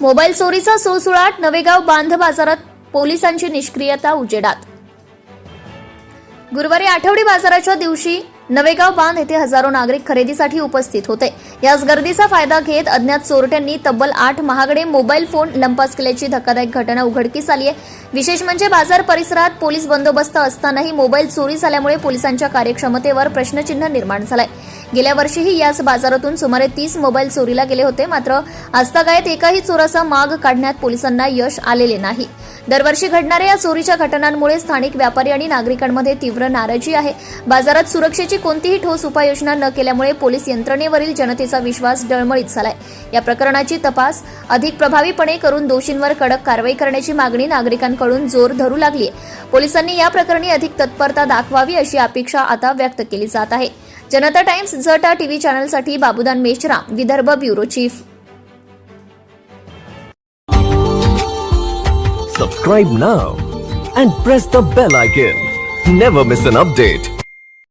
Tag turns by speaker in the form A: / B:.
A: Mobile चोरीचा सुळसुळाट नवेगाव बांध बाजारात पोलिसांची निष्क्रियता उजेडात. गुरुवारी आठवडी बाजाराच्या दिवशी नवेगाव बांध येथे हजारो नागरिक खरेदीसाठी उपस्थित होते. याच गर्दीचा फायदा घेत अज्ञात चोरट्यांनी तब्बल आठ महागडे मोबाईल फोन लंपास केल्याची धक्कादायक घटना उघडकीस आली आहे. विशेष म्हणजे बाजार परिसरात पोलीस बंदोबस्त असतानाही मोबाईल चोरी झाल्यामुळे पोलिसांच्या कार्यक्षमतेवर प्रश्नचिन्ह निर्माण झालंय. गेल्या वर्षीही याच बाजारातून सुमारे तीस मोबाईल चोरीला गेले होते. मात्र आजतागायत एकाही चोराचा माग काढण्यात पोलिसांना यश आलेले नाही. दरवर्षी घडणाऱ्या या चोरीच्या घटनांमुळे स्थानिक व्यापारी आणि नागरिकांमध्ये तीव्र नाराजी आहे. बाजारात सुरक्षेची कोणतीही ठोस उपाययोजना न केल्यामुळे पोलीस यंत्रणेवरील जनतेचा विश्वास डळमळीत झालाय. या प्रकरणाची तपास अधिक प्रभावीपणे करून दोषींवर कडक कारवाई करण्याची मागणी नागरिकांकडून जोर धरू लागली पोलिसांनी या प्रकरणी अधिक तत्परता दाखवावी अशी अपेक्षा आता व्यक्त केली जात आहे. जनता टाइम्स झटा TV चॅनलसाठी Babudan Meshram Vidarbha bureau chief
B: Subscribe now and press the bell icon. Never miss an update.